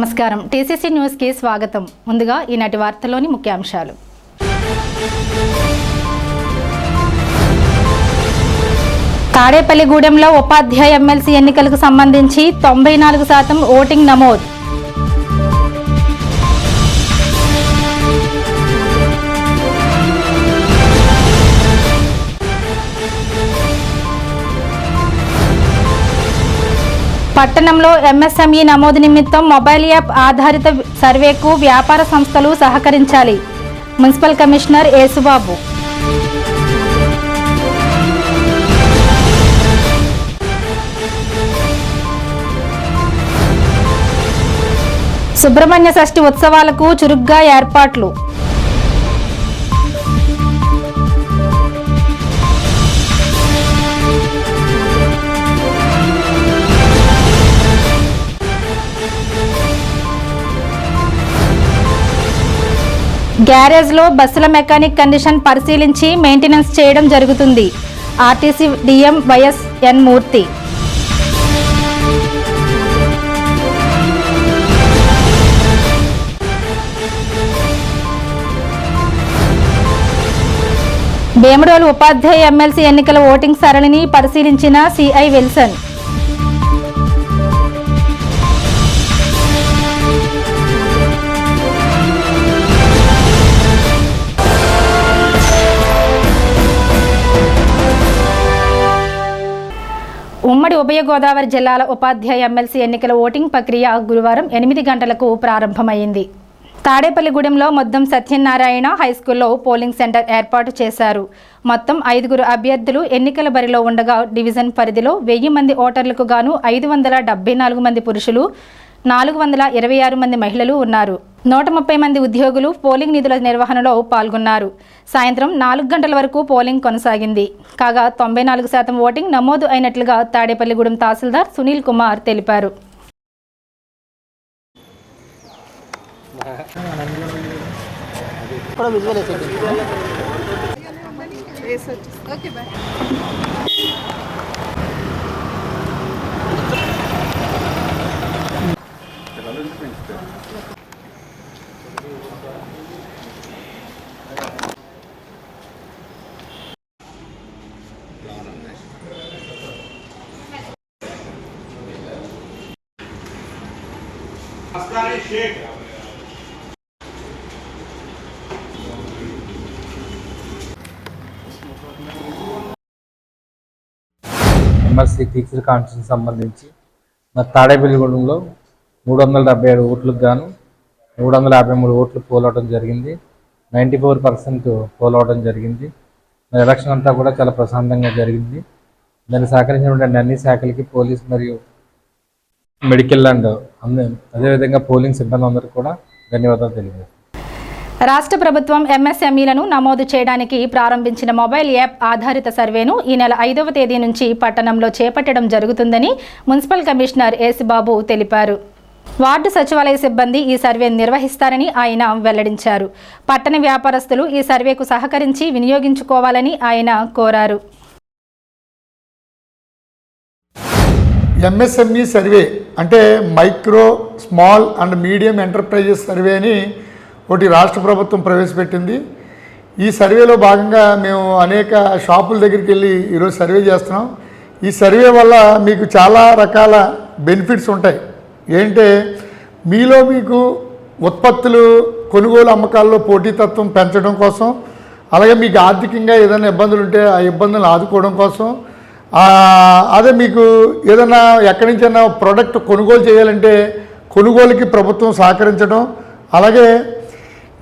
నమస్కారం. టీసీసీ న్యూస్కి స్వాగతం. ముందుగా ఈనాటి వార్తల్లోని ముఖ్యాంశాలు. తాడేపల్లిగూడెంలో ఉపాధ్యాయ ఎమ్మెల్సీ ఎన్నికలకు సంబంధించి తొంభై నాలుగు శాతం ఓటింగ్ నమోదు. పట్టణంలో ఎంఎస్ఎంఈ నమోదు నిమిత్తం మొబైల్ యాప్ ఆధారిత సర్వేకు వ్యాపార సంస్థలు సహకరించాలి. Municipal commissioner Yesubabu. సుబ్రహ్మణ్య షష్ఠి ఉత్సవాలకు చురుగ్గా ఏర్పాట్లు. గ్యారేజ్లో బస్సుల మెకానిక్ కండిషన్ పరిశీలించి మెయింటెనెన్స్ చేయడం జరుగుతుంది. RTC DM YS N Murthy. Bhimadolu ఉపాధ్యాయ ఎమ్మెల్సీ ఎన్నికల ఓటింగ్ సరళిని పరిశీలించిన సిఐ విల్సన్. ఉభయ గోదావరి జిల్లాల ఉపాధ్యాయ ఎమ్మెల్సీ ఎన్నికల ఓటింగ్ ప్రక్రియ గురువారం ఎనిమిది గంటలకు ప్రారంభమైంది. తాడేపల్లిగూడెంలో మొత్తం సత్యనారాయణ హైస్కూల్లో పోలింగ్ సెంటర్ ఏర్పాటు చేశారు. మొత్తం ఐదుగురు అభ్యర్థులు ఎన్నికల బరిలో ఉండగా డివిజన్ పరిధిలో వెయ్యి మంది ఓటర్లకు గాను ఐదు వందల డెబ్బై నాలుగు మంది పురుషులు నాలుగు వందల ఇరవై ఆరు మంది మహిళలు ఉన్నారు. నూట ముప్పై మంది ఉద్యోగులు పోలింగ్ నిధుల నిర్వహణలో పాల్గొన్నారు. సాయంత్రం నాలుగు గంటల వరకు పోలింగ్ కొనసాగింది. కాగా తొంభై నాలుగు శాతం ఓటింగ్ నమోదు అయినట్లుగా తాడేపల్లిగూడెం తహసీల్దార్ సునీల్ కుమార్ తెలిపారు. విజువల్ వేసేది ఎమ్మెల్సీ టీచర్ కాన్ఫరెన్స్ సంబంధించి మరి తాడేపల్లిగూడెంలో మూడు వందల డెబ్బై ఏడు ఓట్లకు గాను మూడు వందల యాభై మూడు ఓట్లు పోలవడం జరిగింది. నైంటీ ఫోర్ పర్సెంట్ పోలవడం జరిగింది. మరి ఎలక్షన్ అంతా కూడా చాలా ప్రశాంతంగా జరిగింది. దాన్ని సహకరించినటువంటి అన్ని శాఖలకి పోలీస్ మరియు మెడికల్ అండ్ అదేవిధంగా పోలింగ్ సిబ్బంది అందరికీ కూడా ధన్యవాదాలు తెలియజేస్తాను. రాష్ట్ర ప్రభుత్వం ఎంఎస్ఎంఈలను నమోదు చేయడానికి ప్రారంభించిన మొబైల్ యాప్ ఆధారిత సర్వేను ఈ నెల ఐదవ తేదీ నుంచి పట్టణంలో చేపట్టడం జరుగుతుందని మున్సిపల్ కమిషనర్ ఏసిబాబు తెలిపారు. వార్డు సచివాలయ సిబ్బంది ఈ సర్వేను నిర్వహిస్తారని ఆయన వెల్లడించారు. పట్టణ వ్యాపారస్తులు ఈ సర్వేకు సహకరించి వినియోగించుకోవాలని ఆయన కోరారు. ఎంఎస్ఎంఈ సర్వే అంటే micro small and medium enterprises survey అని ఒకటి రాష్ట్ర ప్రభుత్వం ప్రవేశపెట్టింది. ఈ సర్వేలో భాగంగా మేము అనేక షాపుల దగ్గరికి వెళ్ళి ఈరోజు సర్వే చేస్తున్నాం. ఈ సర్వే వల్ల మీకు చాలా రకాల బెనిఫిట్స్ ఉంటాయి. ఏంటంటే మీలో మీకు ఉత్పత్తులు కొనుగోలు అమ్మకాల్లో పోటీతత్వం పెంచడం కోసం అలాగే మీకు ఆర్థికంగా ఏదైనా ఇబ్బందులు ఉంటే ఆ ఇబ్బందులను ఆదుకోవడం కోసం అదే మీకు ఏదైనా ఎక్కడి నుంచైనా ప్రోడక్ట్ కొనుగోలు చేయాలంటే కొనుగోలుకి ప్రభుత్వం సహకరించడం అలాగే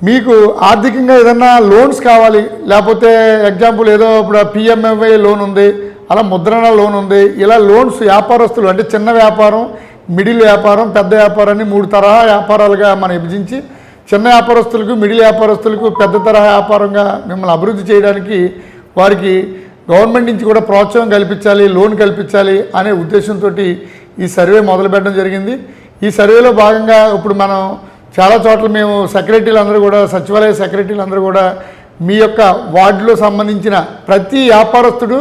మీకు ఆర్థికంగా ఏదైనా లోన్స్ కావాలి లేకపోతే ఎగ్జాంపుల్ ఏదో ఇప్పుడు పిఎంఎంవై లోన్ ఉంది అలా ముద్రణ లోన్ ఉంది ఇలా లోన్స్ వ్యాపారస్తులు అంటే చిన్న వ్యాపారం మిడిల్ వ్యాపారం పెద్ద వ్యాపారాన్ని మూడు తరహా వ్యాపారాలుగా మనం విభజించి చిన్న వ్యాపారస్తులకు మిడిల్ వ్యాపారస్తులకు పెద్ద తరహా వ్యాపారంగా మిమ్మల్ని అభివృద్ధి చేయడానికి వారికి గవర్నమెంట్ నుంచి కూడా ప్రోత్సాహం కల్పించాలి లోన్ కల్పించాలి అనే ఉద్దేశంతో ఈ సర్వే మొదలుపెట్టడం జరిగింది. ఈ సర్వేలో భాగంగా ఇప్పుడు మనం చాలా చోట్ల మేము సెక్రటరీలు అందరూ కూడా సచివాలయ సెక్రటరీలు అందరూ కూడా మీ యొక్క వార్డులో సంబంధించిన ప్రతి వ్యాపారస్తుడు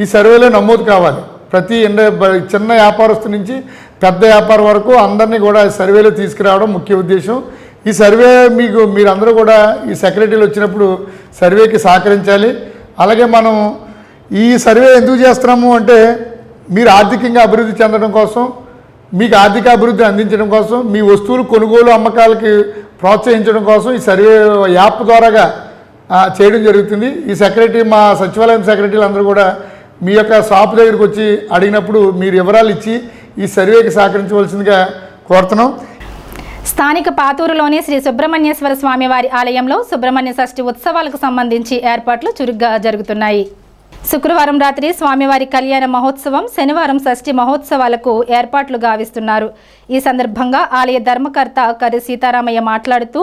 ఈ సర్వేలో నమోదు కావాలి. ప్రతి ఎండ చిన్న వ్యాపారస్తు నుంచి పెద్ద వ్యాపారం వరకు అందరినీ కూడా సర్వేలో తీసుకురావడం ముఖ్య ఉద్దేశం. ఈ సర్వే మీకు మీరందరూ కూడా ఈ సెక్రటరీలు వచ్చినప్పుడు సర్వేకి సహకరించాలి. అలాగే మనం ఈ సర్వే ఎందుకు చేస్తున్నాము అంటే మీరు ఆర్థికంగా అభివృద్ధి చెందడం కోసం మీకు ఆర్థిక అభివృద్ధి అందించడం కోసం మీ వస్తువులు కొనుగోలు అమ్మకాలకి ప్రోత్సహించడం కోసం ఈ సర్వే యాప్ ద్వారాగా చేయడం జరుగుతుంది. ఈ సెక్రటరీ మా సచివాలయం సెక్రటరీలు అందరూ కూడా మీ యొక్క షాప్ దగ్గరికి వచ్చి అడిగినప్పుడు మీరు వివరాలు ఇచ్చి ఈ సర్వేకి సహకరించవలసిందిగా కోరుతున్నాం. స్థానిక పాతూరులోని శ్రీ సుబ్రహ్మణ్యేశ్వర స్వామివారి ఆలయంలో సుబ్రహ్మణ్య షష్ఠి ఉత్సవాలకు సంబంధించి ఏర్పాట్లు చురుగ్గా జరుగుతున్నాయి. శుక్రవారం రాత్రి స్వామివారి కళ్యాణ మహోత్సవం శనివారం షష్ఠి మహోత్సవాలకు ఏర్పాట్లు గావిస్తున్నారు. ఈ సందర్భంగా ఆలయ ధర్మకర్త కరి సీతారామయ్య మాట్లాడుతూ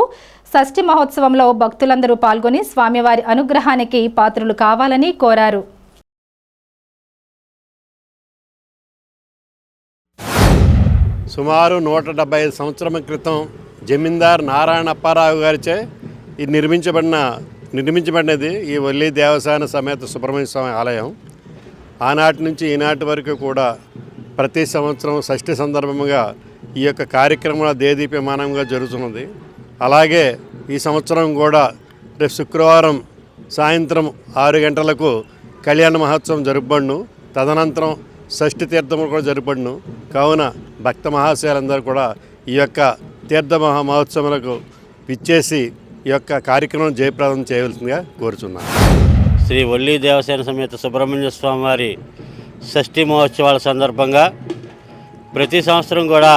షష్ఠి మహోత్సవంలో భక్తులందరూ పాల్గొని స్వామివారి అనుగ్రహానికి పాత్రులు కావాలని కోరారు. సుమారు నూట డెబ్బై ఐదు సంవత్సరం క్రితం జమీందార్ నారాయణ అప్పారావు గారిచే ఇది నిర్మించబడిన నిర్మించబడినది ఈ వల్లి దేవసాన సమేత సుబ్రహ్మణ్య స్వామి ఆలయం. ఆనాటి నుంచి ఈనాటి వరకు కూడా ప్రతి సంవత్సరం షష్ఠి సందర్భంగా ఈ యొక్క కార్యక్రమం దేదీప్యమానంగా జరుగుతున్నది. అలాగే ఈ సంవత్సరం కూడా రేపు శుక్రవారం సాయంత్రం ఆరు గంటలకు కళ్యాణ మహోత్సవం జరుపబడును. తదనంతరం షష్ఠి తీర్థములు కూడా జరుపబడును. కావున భక్త మహాశయులందరూ కూడా ఈ యొక్క తీర్థ మహా మహోత్సవాలకు విచ్చేసి ఈ యొక్క కార్యక్రమం జయప్రదం చేయవలసిందిగా కోరుచున్నాను శ్రీ వల్లి దేవసేన సమేత సుబ్రహ్మణ్య స్వామి వారి షష్ఠి మహోత్సవాల సందర్భంగా ప్రతి సంవత్సరం కూడా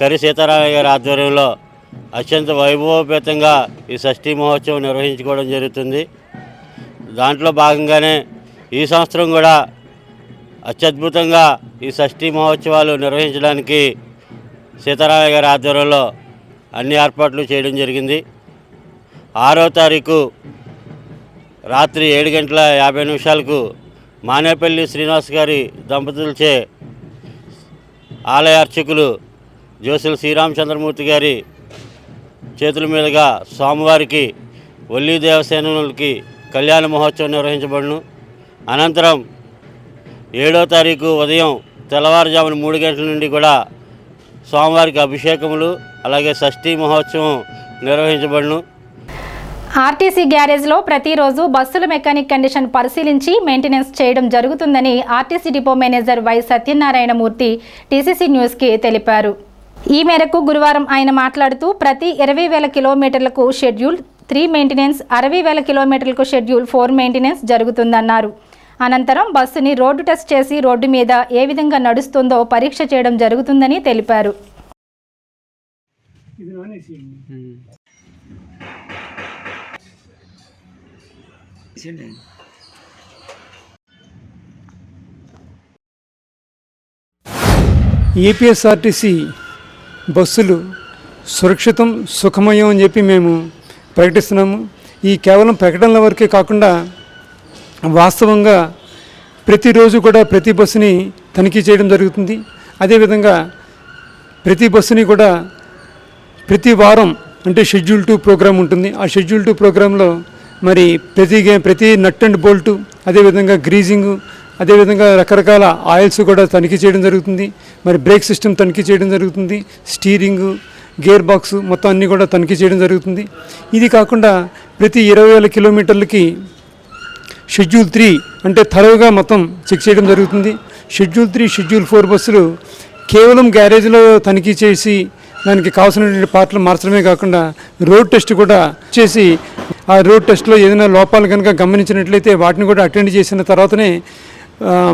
కరి సీతారామయ్య గారి ఆధ్వర్యంలో అత్యంత వైభవపేతంగా ఈ షష్ఠి మహోత్సవం నిర్వహించుకోవడం జరుగుతుంది. దాంట్లో భాగంగానే ఈ సంవత్సరం కూడా అత్యద్భుతంగా ఈ షష్ఠి మహోత్సవాలు నిర్వహించడానికి సీతారామయ్య గారి ఆధ్వర్యంలో అన్ని ఏర్పాట్లు చేయడం జరిగింది. ఆరో తారీఖు రాత్రి ఏడు గంటల యాభై నిమిషాలకు మానేపల్లి శ్రీనివాస్ గారి దంపతులచే ఆలయ అర్చకులు జోసుల శ్రీరామచంద్రమూర్తి గారి చేతుల మీదుగా స్వామివారికి ఒల్లి దేవసేనకి కళ్యాణ మహోత్సవం నిర్వహించబడును. అనంతరం ఏడో తారీఖు ఉదయం తెల్లవారుజామున మూడు గంటల నుండి కూడా స్వామివారికి అభిషేకములు అలాగే షష్ఠీ మహోత్సవం నిర్వహించబడును. ఆర్టీసీ గ్యారేజ్లో ప్రతిరోజు బస్సుల మెకానిక్ కండిషన్ పరిశీలించి మెయింటెనెన్స్ చేయడం జరుగుతుందని RTC depot manager Y Satyanarayanamurthy TCC న్యూస్కి తెలిపారు. ఈ మేరకు గురువారం ఆయన మాట్లాడుతూ ప్రతి ఇరవై వేల కిలోమీటర్లకు షెడ్యూల్ త్రీ మెయింటెనెన్స్ అరవై వేల కిలోమీటర్లకు షెడ్యూల్ ఫోర్ మెయింటెనెన్స్ జరుగుతుందన్నారు. అనంతరం బస్సుని రోడ్డు టెస్ట్ చేసి రోడ్డు మీద ఏ విధంగా నడుస్తుందో పరీక్ష చేయడం జరుగుతుందని తెలిపారు. ఏపీఎస్ఆర్టీసీ బస్సులు సురక్షితం సుఖమయం అని చెప్పి మేము ప్రకటిస్తున్నాము. ఈ కేవలం ప్రకటనల వరకే కాకుండా వాస్తవంగా ప్రతిరోజు కూడా ప్రతి బస్సుని తనిఖీ చేయడం జరుగుతుంది. అదేవిధంగా ప్రతి బస్సుని కూడా ప్రతి వారం అంటే షెడ్యూల్ టూ ప్రోగ్రాం ఉంటుంది. ఆ షెడ్యూల్ టూ ప్రోగ్రాంలో మరి ప్రతి ప్రతి నట్ అండ్ బోల్టు అదేవిధంగా గ్రీజింగు అదేవిధంగా రకరకాల ఆయిల్స్ కూడా తనిఖీ చేయడం జరుగుతుంది. మరి బ్రేక్ సిస్టమ్ తనిఖీ చేయడం జరుగుతుంది. స్టీరింగు గేర్ బాక్స్ మొత్తం అన్నీ కూడా తనిఖీ చేయడం జరుగుతుంది. ఇది కాకుండా ప్రతి ఇరవై వేల కిలోమీటర్లకి షెడ్యూల్ త్రీ అంటే థరోగా మొత్తం చెక్ చేయడం జరుగుతుంది. షెడ్యూల్ త్రీ షెడ్యూల్ ఫోర్ బస్సులు కేవలం గ్యారేజ్లో తనిఖీ చేసి దానికి కావాల్సినటువంటి పార్ట్లు మార్చడమే కాకుండా రోడ్ టెస్ట్ కూడా చేసి ఆ రోడ్ టెస్ట్లో ఏదైనా లోపాలు కనుక గమనించినట్లయితే వాటిని కూడా అటెండ్ చేసిన తర్వాతనే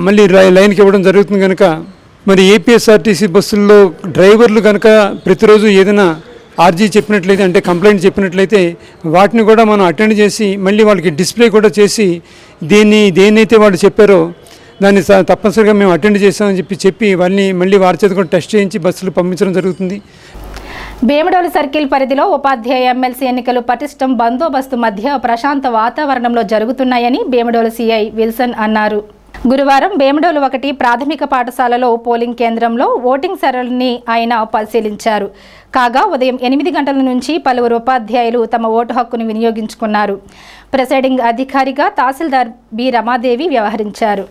మళ్ళీ లైన్కి ఇవ్వడం జరుగుతుంది కనుక మరి ఏపీఎస్ఆర్టీసీ బస్సుల్లో డ్రైవర్లు కనుక ప్రతిరోజు ఏదైనా ఆర్జీ చెప్పినట్లయితే అంటే కంప్లైంట్ చెప్పినట్లయితే వాటిని కూడా మనం అటెండ్ చేసి మళ్ళీ వాళ్ళకి డిస్ప్లే కూడా చేసి దేన్ని దేన్నైతే వాళ్ళు చెప్పారో దాన్ని తప్పనిసరిగా మేము అటెండ్ చేస్తామని చెప్పి చెప్పి వాళ్ళని మళ్ళీ వారి చేత కూడా టెస్ట్ చేయించి బస్సులు పంపించడం జరుగుతుంది. భీమడోలు సర్కిల్ పరిధిలో ఉపాధ్యాయ ఎమ్మెల్సీ ఎన్నికలు పటిష్టం బందోబస్తు మధ్య ప్రశాంత వాతావరణంలో జరుగుతున్నాయని భీమడోలు సీఐ విల్సన్ అన్నారు. గురువారం భీమడోలు ఒకటి ప్రాథమిక పాఠశాలలో పోలింగ్ కేంద్రంలో ఓటింగ్ సరళిని ఆయన పరిశీలించారు. కాగా ఉదయం ఎనిమిది గంటల నుంచి పలువురు ఉపాధ్యాయులు తమ ఓటు హక్కును వినియోగించుకున్నారు. ప్రిసైడింగ్ అధికారిగా తహసీల్దార్ బి రమాదేవి వ్యవహరించారు.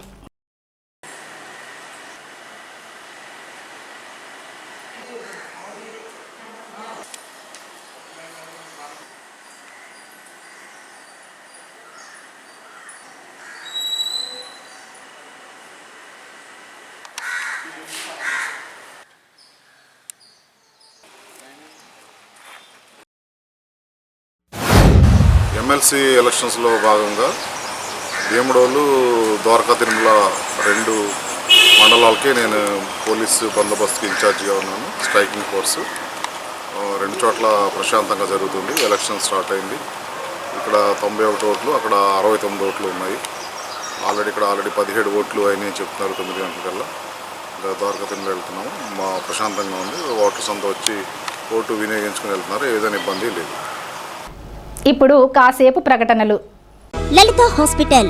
ఎమ్మెల్సీ ఎలక్షన్స్లో భాగంగా భీముడోలు ద్వారకా తిరుమల రెండు మండలాలకి నేను పోలీసు బందోబస్తుకి ఇన్ఛార్జిగా ఉన్నాను స్ట్రైకింగ్ ఫోర్స్. రెండు చోట్ల ప్రశాంతంగా జరుగుతుంది ఎలక్షన్ స్టార్ట్ అయింది. ఇక్కడ తొంభై ఒకటి ఓట్లు అక్కడ అరవై తొమ్మిది ఓట్లు ఉన్నాయి. ఆల్రెడీ ఇక్కడ ఆల్రెడీ పదిహేడు ఓట్లు అయినాయి చెప్తున్నారు తొమ్మిది గంటలకల్లా ఇంకా ద్వారకా తిరుమల వెళ్తున్నాము. మా ప్రశాంతంగా ఉంది. ఓటర్స్ అంతా వచ్చి ఓటు వినియోగించుకుని వెళ్తున్నారు. ఏదైనా ఇబ్బంది లేదు. ఇప్పుడు కాసేపు ప్రకటనలు. Lalitha hospital.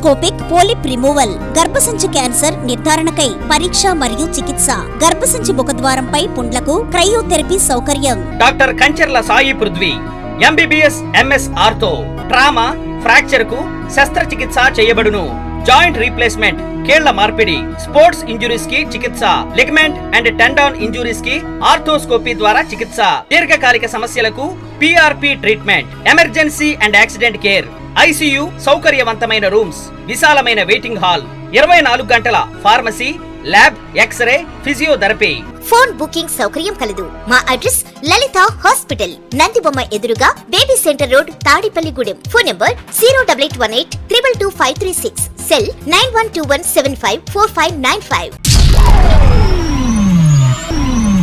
Endoscopic polyp removal గర్భసంచి క్యాన్సర్ నిర్ధారణకై పరీక్ష మరియు చికిత్స గర్భసంచి ముఖద్వారంపై పుండ్లకు క్రయోథెరపీ సౌకర్యం. Doctor Kancharla Sai Prithvi MBBS MS ortho trauma ఫ్రాక్చర్కు శస్త్రచికిత్స చేయబడును. జాయింట్ రీప్లేస్మెంట్ కేళ్ళ మార్పిడి స్పోర్ట్స్ ఇంజురీస్కి చికిత్స లిగమెంట్ అండ్ టెండాన్ ఇంజురీస్కి ఆర్థోస్కోపీ ద్వారా చికిత్స. దీర్ఘకాలిక సమస్యలకు PRP treatment emergency and accident care ICU సౌకర్యవంతమైన రూమ్స్ విశాలమైన వెయిటింగ్ హాల్ ఇరవై నాలుగు గంటల pharmacy lab X-ray physiotherapy. Phone booking సౌకర్యం కలదు. మా అడ్రస్ లలిత హాస్పిటల్ నందిబొమ్మ ఎదురుగా baby centre road Tadepalligudem phone number zero double eight one eight triple two five three six cell nine one two one seven five four five nine five.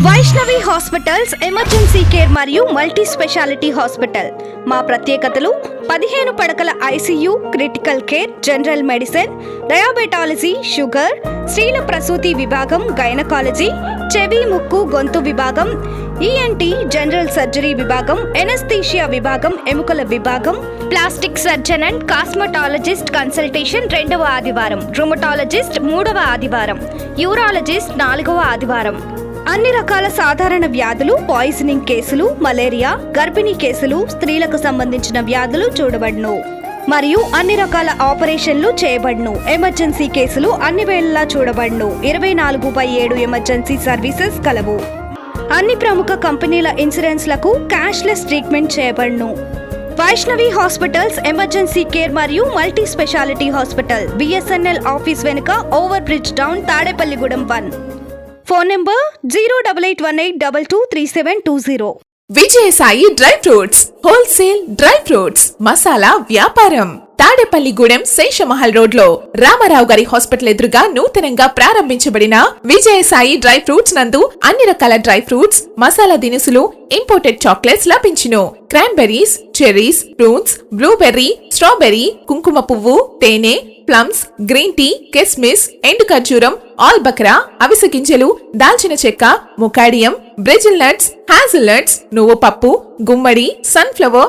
Vaishnavi hospitals emergency care మరియు multi speciality hospital. మా ప్రత్యేకతలు పదిహేను పడకల ICU critical care general medicine diabetology sugar స్త్రీల ప్రసూతి విభాగం gynaecology చెవి ముక్కు గొంతు విభాగం ఈఎన్టీ జనరల్ సర్జరీ విభాగం ఎనస్థీషియా విభాగం ఎముకల విభాగం plastic surgeon and cosmetologist consultation రెండవ ఆదివారం రుమటాలజిస్ట్ మూడవ ఆదివారం యూరాలజిస్ట్ నాలుగవ ఆదివారం. అన్ని రకాల సాధారణ వ్యాధులు పాయిజనింగ్ కేసులు మలేరియా గర్భిణీ కేసులు స్త్రీలకు సంబంధించిన వ్యాధులు చూడబడును. మరియు అన్ని రకాల ఆపరేషన్లు చేయబడును. ఎమర్జెన్సీ కేసులు అన్ని వేళలా చూడబడును. ఇరవై నాలుగు బై ఏడు ఎమర్జెన్సీ సర్వీసెస్ కలవు. అన్ని ప్రముఖ కంపెనీల ఇన్సూరెన్స్లకు క్యాష్లెస్ ట్రీట్మెంట్ చేయబడును. వైష్ణవి హాస్పిటల్స్ ఎమర్జెన్సీ కేర్ మరియు multi speciality hospital BSNL office వెనుక over bridge down Tadepalligudem one. Phone number zero double eight one eight double two three seven two zero. Vijayasai dry fruits wholesale dry fruits masala వ్యాపారం. తాడేపల్లిగూడెం శేషమహల్ రోడ్లో రామారావు గారి hospital ఎదురుగా నూతనంగా ప్రారంభించబడిన Vijayasai dry fruits నందు అన్ని రకాల డ్రై ఫ్రూట్స్ మసాలా దినుసులు ఇంపోర్టెడ్ చాక్లెట్స్ లభించును. Cranberries cherries fruits blueberry strawberry కుంకుమ పువ్వు తేనె ప్లమ్స్ గ్రీన్ టీ కిస్మిస్ ఎండు ఖర్జూరం ఆల్ బక్రా అవిసె గింజలు దాల్చిన చెక్క macadamia Brazil nuts hazel nuts నువ్వు పప్పు గుమ్మడి సన్ఫ్లవర్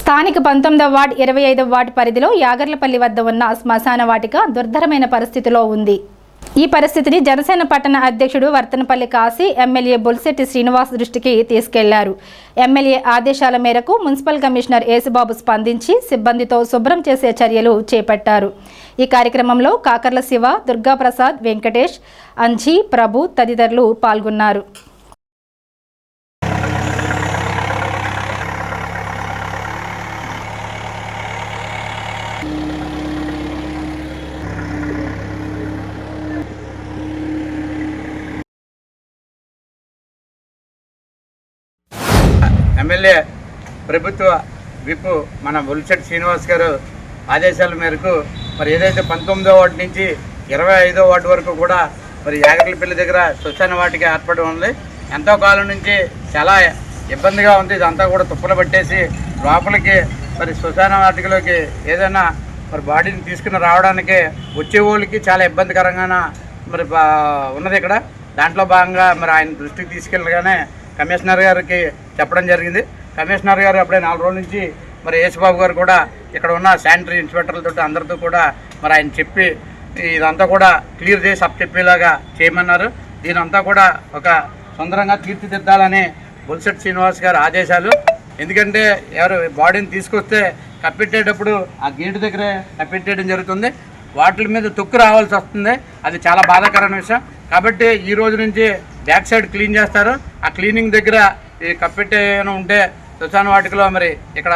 స్థానిక పంతొమ్మిదవ వార్డ్ ఇరవై ఐదవ వార్డు పరిధిలో యాగర్లపల్లి వద్ద ఉన్న శ్మశాన వాటిక దుర్ధరమైన పరిస్థితిలో ఉంది. ఈ పరిస్థితిని జనసేన పట్టణ అధ్యక్షుడు వర్తనపల్లి కాశీ ఎమ్మెల్యే బొల్శెట్టి శ్రీనివాస్ దృష్టికి తీసుకెళ్ళారు. ఎమ్మెల్యే ఆదేశాల మేరకు మున్సిపల్ కమిషనర్ యేసుబాబు స్పందించి సిబ్బందితో శుభ్రం చేసే చర్యలు చేపట్టారు. ఈ కార్యక్రమంలో కాకర్ల శివ దుర్గాప్రసాద్ వెంకటేష్ అంజీ ప్రభు తదితరులు పాల్గొన్నారు. ఎమ్మెల్యే ప్రభుత్వ విప్ మన బుల్సెట్ శ్రీనివాస్ గారు ఆదేశాల మేరకు మరి ఏదైతే పంతొమ్మిదో వార్డు నుంచి ఇరవై ఐదో వార్డు వరకు కూడా మరి యాగర్లపల్లి దగ్గర శ్మశాన వాటికి ఏర్పడి ఉంది. ఎంతో కాలం నుంచి చాలా ఇబ్బందిగా ఉంది. ఇదంతా కూడా తుప్పలు పట్టేసి లోపలికి మరి శ్మశాన వాటికలోకి ఏదైనా మరి బాడీని తీసుకుని రావడానికి వచ్చే వాళ్ళకి చాలా ఇబ్బందికరంగా మరి బా- ఉన్నది ఇక్కడ. దాంట్లో భాగంగా మరి ఆయన దృష్టికి తీసుకెళ్ళగానే కమిషనర్ గారికి చెప్పడం జరిగింది. కమిషనర్ గారు అప్పుడే నాలుగు రోజుల నుంచి మరి యేసుబాబు గారు కూడా ఇక్కడ ఉన్న శానిటరీ ఇన్స్పెక్టర్లతో అందరితో కూడా మరి ఆయన చెప్పి ఇదంతా కూడా క్లియర్ చేసి అప్ చెప్పేలాగా చేయమన్నారు. దీనంతా కూడా ఒక సుందరంగా తీర్చిదిద్దాలని బుల్సెట్ శ్రీనివాస్ గారు ఆదేశాలు. ఎందుకంటే ఎవరు బాడీని తీసుకొస్తే కప్పెట్టేటప్పుడు ఆ గేటు దగ్గరే కప్పెట్టేయడం జరుగుతుంది. వాటి మీద తొక్కు రావాల్సి వస్తుంది. అది చాలా బాధాకరమైన విషయం. కాబట్టి ఈ రోజు నుంచి బ్యాక్ సైడ్ క్లీన్ చేస్తారు. ఆ క్లీనింగ్ దగ్గర ఈ కప్పెట్టే ఏమైనా ఉంటే శ్మశాన వాటికలో మరి ఇక్కడ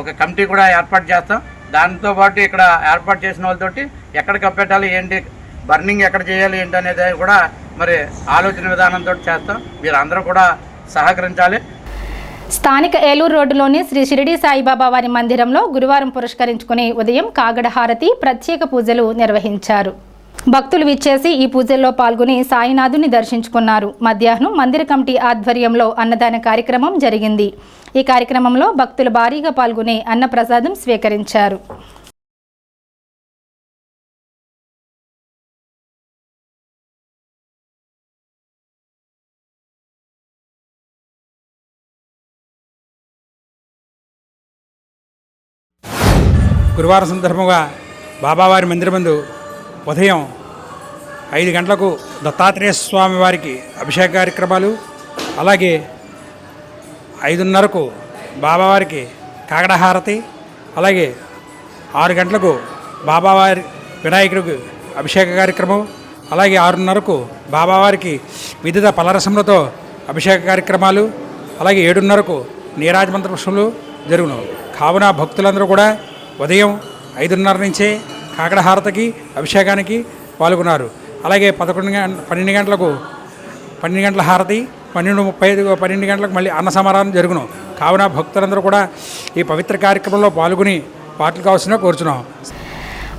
ఒక కమిటీ కూడా ఏర్పాటు చేస్తాం. దాంతో పాటు ఇక్కడ ఏర్పాటు చేసిన వాళ్ళతోటి ఎక్కడ కప్పెట్టాలి ఏంటి బర్నింగ్ ఎక్కడ చేయాలి ఏంటి అనేది కూడా మరి ఆలోచన విధానంతో చేస్తాం. మీరు అందరూ కూడా సహకరించాలి. స్థానిక ఏలూరు రోడ్డులోని శ్రీ షిరిడి సాయిబాబా వారి మందిరంలో గురువారం పురస్కరించుకుని ఉదయం కాగడ హారతి ప్రత్యేక పూజలు నిర్వహించారు. భక్తులు విచ్చేసి ఈ పూజల్లో పాల్గొని సాయినాథుని దర్శించుకున్నారు. మధ్యాహ్నం మందిర కమిటీ ఆధ్వర్యంలో అన్నదాన కార్యక్రమం జరిగింది. ఈ కార్యక్రమంలో భక్తులు భారీగా పాల్గొని అన్నప్రసాదం స్వీకరించారు. గురువారం సందర్భంగా బాబావారి మందిరమందు ఉదయం ఐదు గంటలకు దత్తాత్రేయ స్వామి వారికి అభిషేక కార్యక్రమాలు అలాగే ఐదున్నరకు బాబావారికి కాకడహారతి అలాగే ఆరు గంటలకు బాబావారి వినాయకుడికి అభిషేక కార్యక్రమం అలాగే ఆరున్నరకు బాబావారికి వివిధ పలరసములతో అభిషేక కార్యక్రమాలు అలాగే ఏడున్నరకు నీరాజమంత్ర పుష్పములు జరుగును. కావున భక్తులందరూ కూడా ఉదయం ఐదున్నర నుంచే కాకడహారతికి అభిషేకానికి పాల్గొన్నారు. అలాగే పదకొండు గంట పన్నెండు గంటలకు పన్నెండు గంటల హారతి పన్నెండు ముప్పై ఐదు పన్నెండు గంటలకు మళ్ళీ అన్న సమారాధన జరుగును. కావున భక్తులందరూ కూడా ఈ పవిత్ర కార్యక్రమంలో పాల్గొని పాటలు కావాల్సిన కోరుచున్నాం.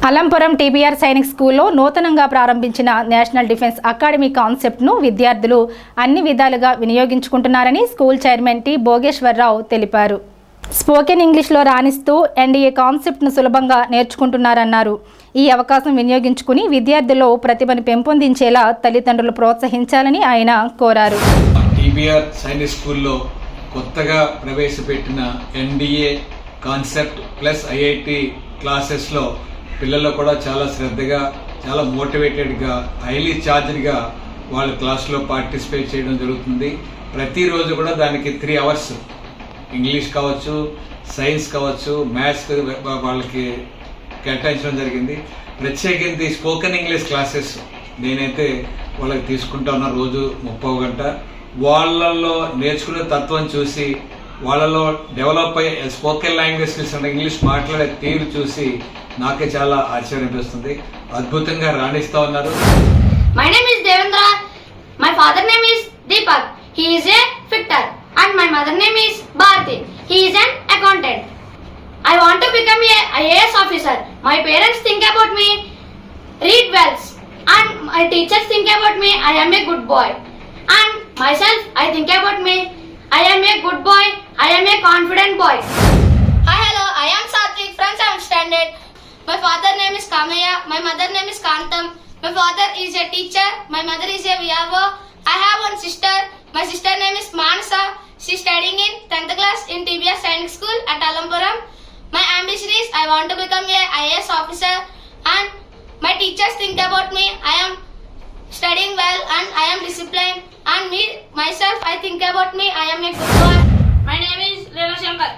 అలంపురం టీబీఆర్ సైనిక్ స్కూల్లో నూతనంగా ప్రారంభించిన నేషనల్ డిఫెన్స్ అకాడమీ కాన్సెప్ట్ను విద్యార్థులు అన్ని విధాలుగా వినియోగించుకుంటున్నారని స్కూల్ చైర్మన్ టి. భోగేశ్వరరావు తెలిపారు. స్పోకెన్ ఇంగ్లీష్లో రాణిస్తూ ఎన్డీఏ కాన్సెప్ట్ను సులభంగా నేర్చుకుంటున్నారన్నారు. ఈ అవకాశం వినియోగించుకుని విద్యార్థుల్లో ప్రతిభను పెంపొందించేలా తల్లిదండ్రులు ప్రోత్సహించాలని ఆయన కోరారు. టీబీఆర్ సైనిక్ స్కూల్లో కొత్తగా ప్రవేశపెట్టిన ఎన్డీఏ కాన్సెప్ట్ ప్లస్ ఐఐటి క్లాసెస్లో పిల్లలు కూడా చాలా శ్రద్ధగా చాలా మోటివేటెడ్గా హైలీ ఛార్జ్డ్గా వాళ్ళ క్లాస్లో పార్టిసిపేట్ చేయడం జరుగుతుంది. ప్రతిరోజు కూడా దానికి త్రీ అవర్స్ ఇంగ్లీష్ కావచ్చు సైన్స్ కావచ్చు మ్యాథ్స్ వాళ్ళకి కేటాయించడం జరిగింది ప్రత్యేకించి స్పోకెన్ ఇంగ్లీష్ క్లాసెస్ నేనైతే వాళ్ళకి తీసుకుంటా ఉన్న రోజు ముప్పై గంట వాళ్ళల్లో నేర్చుకునే తత్వం చూసి వాళ్ళలో డెవలప్ అయ్యే స్పోకెన్ లాంగ్వేజ్ స్కిల్స్ అంటే ఇంగ్లీష్ మాట్లాడే తీరు చూసి నాకే చాలా ఆశ్చర్యం అనిపిస్తుంది అద్భుతంగా రాణిస్తూ ఉన్నారు My name is Devendra. My father name is Deepak. He is officer. My parents think about me, read well. And my teachers think about me, I am a good boy. And myself, I think about me, I am a good boy, I am a confident boy. Hi, hello, I am Satvik from 7th standard. My father name is Kamaya, my mother name is Kantam. My father is a teacher, my mother is a VRO. I have one sister, my sister name is Manasa. She is studying in 10th class in TBS Science School at Alampuram. My ambition is I want to become a IAS officer and my teachers think about me. I am studying well and I am disciplined and me myself I think about me I am a good boy. My name is Rena Shankar.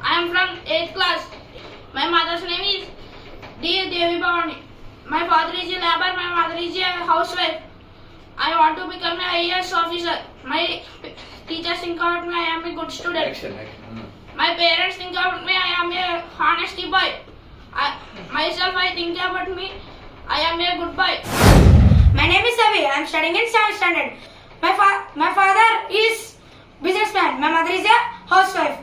I am from 8th class. My mother's name is D. Devi Bhavani. My father is a labor, my mother is a housewife. I want to become a IAS officer. My teachers think about me I am a good student. My parents think about me I am a honesty boy. I, myself I think about me I am a good boy. My name is Savi. I am studying in 7th standard. My fa- my father is businessman. My mother is a housewife.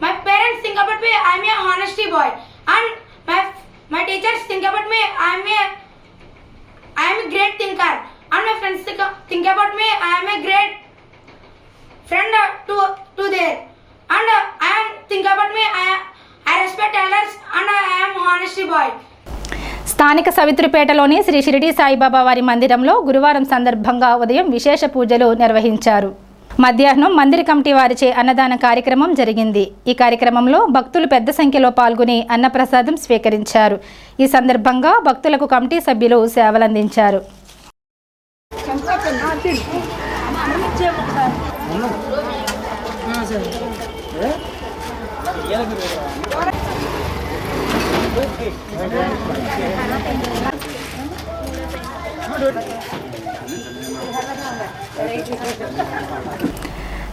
My parents think about me. I am a honesty boy. And my my teachers think about me. I am a I am a great thinker. And my friends think, about me. I am a great friend to to their. And uh, I am think about me. I I respect elders and I am honest. honesty boy. స్థానిక సవిత్రిపేటలోని శ్రీ షిరిడి సాయిబాబా వారి మందిరంలో గురువారం సందర్భంగా ఉదయం విశేష పూజలు నిర్వహించారు మధ్యాహ్నం మందిర కమిటీ వారిచే అన్నదాన కార్యక్రమం జరిగింది ఈ కార్యక్రమంలో భక్తులు పెద్ద సంఖ్యలో పాల్గొని అన్నప్రసాదం స్వీకరించారు ఈ సందర్భంగా భక్తులకు కమిటీ సభ్యులు సేవలందించారు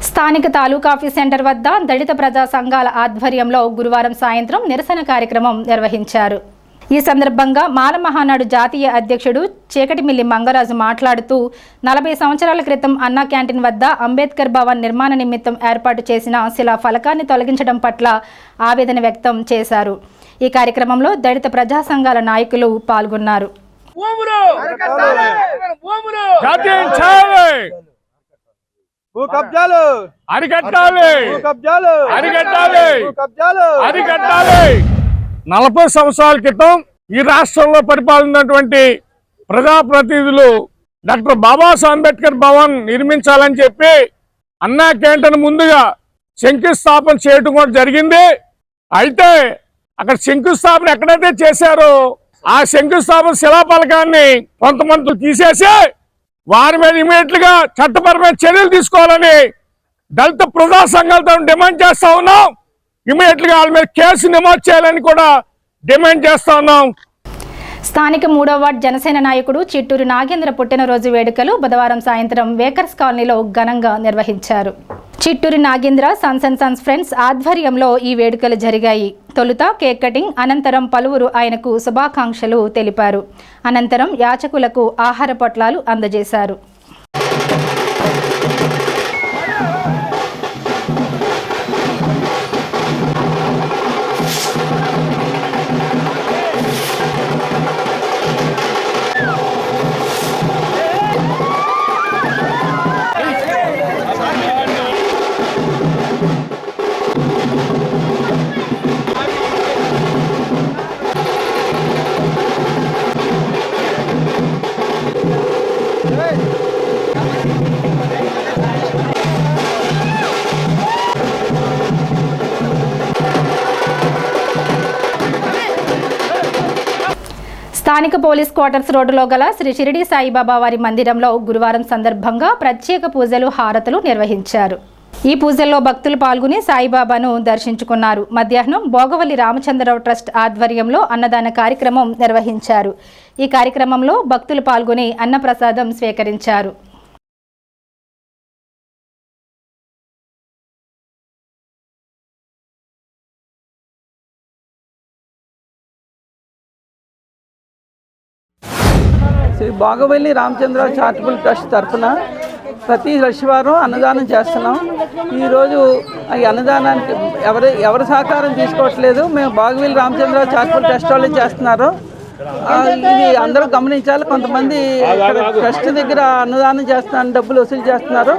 స్థానిక తాలూకా ఆఫీస్ సెంటర్ వద్ద దళిత ప్రజా సంఘాల ఆధ్వర్యంలో గురువారం సాయంత్రం నిరసన కార్యక్రమం నిర్వహించారు. ఈ సందర్భంగా మాల మహానాడు జాతీయ అధ్యక్షుడు చీకటిమిల్లి మంగరాజు మాట్లాడుతూ నలభై సంవత్సరాల క్రితం అన్నా క్యాంటీన్ వద్ద అంబేద్కర్ భవన్ నిర్మాణ నిమిత్తం ఏర్పాటు చేసిన శిలా ఫలకాన్ని తొలగించడం పట్ల ఆవేదన వ్యక్తం చేశారు. ఈ కార్యక్రమంలో దళిత ప్రజా సంఘాల నాయకులు పాల్గొన్నారు. కబ్జాలు! అరికట్టాలి! కబ్జాలు! అరికట్టాలి! కబ్జాలు! అరికట్టాలి! నలభై సంవత్సరాల క్రితం ఈ రాష్ట్రంలో పరిపాలనటువంటి ప్రజాప్రతినిధులు డాక్టర్ బాబాసాహెబ్ అంబేద్కర్ భవన్ నిర్మించాలని చెప్పి అన్నా క్యాంటీన్ ముందుగా శంకుస్థాపన చేయడం కూడా జరిగింది. అయితే అక్కడ శంకుస్థాపన ఎక్కడైతే చేశారో ఆ శంకుస్థాపన శిలాఫలకాన్ని కొంతమంది తీసేసి వారి మీద ఇమీడియట్గా చట్టపరమైన చర్యలు తీసుకోవాలని దళిత ప్రజా సంఘాలతో డిమాండ్ చేస్తా ఉన్నాం. ఇమీడియట్గా వాళ్ళ మీద కేసు నమోదు చేయాలని కూడా డిమాండ్ చేస్తా ఉన్నాం. స్థానిక మూడో వార్డ్ జనసేన నాయకుడు చిట్టూరు నాగేంద్ర పుట్టినరోజు వేడుకలు బుధవారం సాయంత్రం వేకర్స్ కాలనీలో ఘనంగా నిర్వహించారు. Chitturu Nagendra sons and sons friends ఆధ్వర్యంలో ఈ వేడుకలు జరిగాయి. తొలుత కేక్ కటింగ్ అనంతరం పలువురు ఆయనకు శుభాకాంక్షలు తెలిపారు. అనంతరం యాచకులకు ఆహార పొట్లాలు అందజేశారు. స్థానిక పోలీస్ క్వార్టర్స్ రోడ్డులో గల శ్రీ షిరిడి సాయిబాబా వారి మందిరంలో గురువారం సందర్భంగా ప్రత్యేక పూజలు హారతులు నిర్వహించారు. ఈ పూజల్లో భక్తులు పాల్గొని సాయిబాబాను దర్శించుకున్నారు. మధ్యాహ్నం భోగవల్లి రామచంద్రరావు ట్రస్ట్ ఆధ్వర్యంలో అన్నదాన కార్యక్రమం నిర్వహించారు. ఈ కార్యక్రమంలో భక్తులు పాల్గొని అన్నప్రసాదం స్వీకరించారు. బాగవల్లి రామచంద్ర చారిటబుల్ ట్రస్ట్ తరఫున ప్రతి శనివారం అన్నదానం చేస్తున్నాం. ఈరోజు ఈ అన్నదానానికి ఎవరి ఎవరి సహకారం తీసుకోవట్లేదు. మేము బాగవల్లి రామచంద్ర చారిటబుల్ ట్రస్ట్ వాళ్ళు చేస్తున్నారు. ఇది అందరూ గమనించాలి. కొంతమంది ట్రస్ట్ దగ్గర అన్నదానం చేస్తున్నారు డబ్బులు వసూలు చేస్తున్నారు.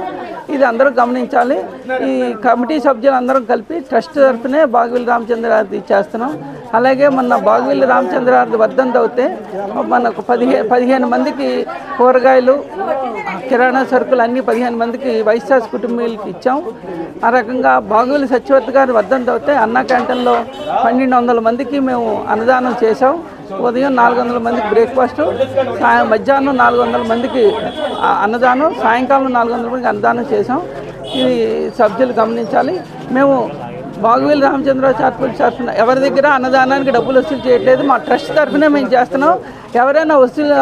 ఇది అందరూ గమనించాలి. ఈ కమిటీ సభ్యులు అందరం కలిపి ట్రస్ట్ తరఫునే బాగువెల్లి రామచంద్రారతి చేస్తున్నాం. అలాగే మొన్న బాగువెల్లి రామచంద్రారతి వర్ధంతి అవుతే మనకు పదిహే పదిహేను మందికి కూరగాయలు కిరాణా సరుకులు అన్నీ పదిహేను మందికి వైశ్యాస్ కుటుంబీలకు ఇచ్చాం. ఆ రకంగా బాగువెల్లి సత్యవతి గారి వర్ధంతి అవుతే అన్న క్యాంటీన్లో పన్నెండు వందల మందికి మేము అన్నదానం చేసాం ఉదయం నాలుగు వందల మందికి బ్రేక్ఫాస్ట్ సాయం మధ్యాహ్నం నాలుగు వందల మందికి అన్నదానం సాయంకాలం నాలుగు వందల మందికి అన్నదానం చేసాం ఇది సభ్యులు గమనించాలి. మేము బాగువేలు రామచంద్రరావు చార్పల్ చేస్తున్నాం ఎవరి దగ్గర అన్నదానానికి డబ్బులు వసూలు చేయట్లేదు మా ట్రస్ట్ తరఫునే మేము చేస్తున్నాం. ఎవరైనా వసూలు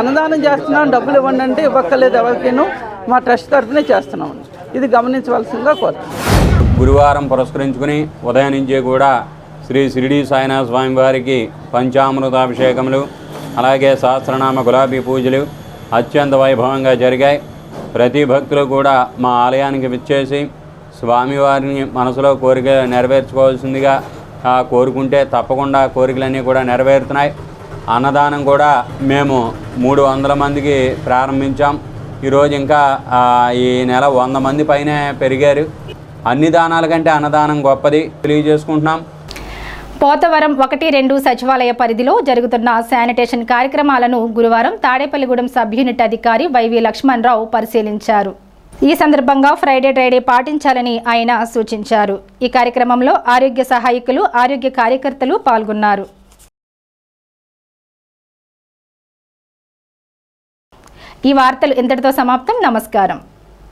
అన్నదానం చేస్తున్నాం డబ్బులు ఇవ్వండి అంటే ఇవ్వక్కర్లేదు ఎవరికైనా. మా ట్రస్ట్ తరఫునే చేస్తున్నాం. ఇది గమనించవలసిందిగా కోరుతున్నాం. గురువారం పురస్కరించుకుని ఉదయం నుంచే కూడా శ్రీ షిరిడి సాయినాథ స్వామి వారికి పంచామృతాభిషేకములు అలాగే సహస్రనామ గులాబీ పూజలు అత్యంత వైభవంగా జరిగాయి. ప్రతి భక్తులు కూడా మా ఆలయానికి విచ్చేసి స్వామివారిని మనసులో కోరిక నెరవేర్చుకోవాల్సిందిగా కోరుకుంటే తప్పకుండా కోరికలన్నీ కూడా నెరవేరుతున్నాయి. అన్నదానం కూడా మేము మూడు వందల మందికి ప్రారంభించాం. ఈరోజు ఇంకా ఈ నెల వంద మంది పైనే పెరిగారు. అన్ని దానాల కంటే అన్నదానం గొప్పది. తెలియజేసుకుంటున్నాం. పోతవరం ఒకటి రెండు సచివాలయ పరిధిలో జరుగుతున్న శానిటేషన్ కార్యక్రమాలను గురువారం తాడేపల్లిగూడెం సబ్ యూనిట్ అధికారి వైవి లక్ష్మణరావు పరిశీలించారు. ఈ సందర్భంగా ఫ్రైడే డ్రైడే పాటించాలని ఆయన సూచించారు. ఈ కార్యక్రమంలో ఆరోగ్య సహాయకులు ఆరోగ్య కార్యకర్తలు పాల్గొన్నారు. ఈ వార్తలు ఇంతటితో సమాప్తం. నమస్కారం.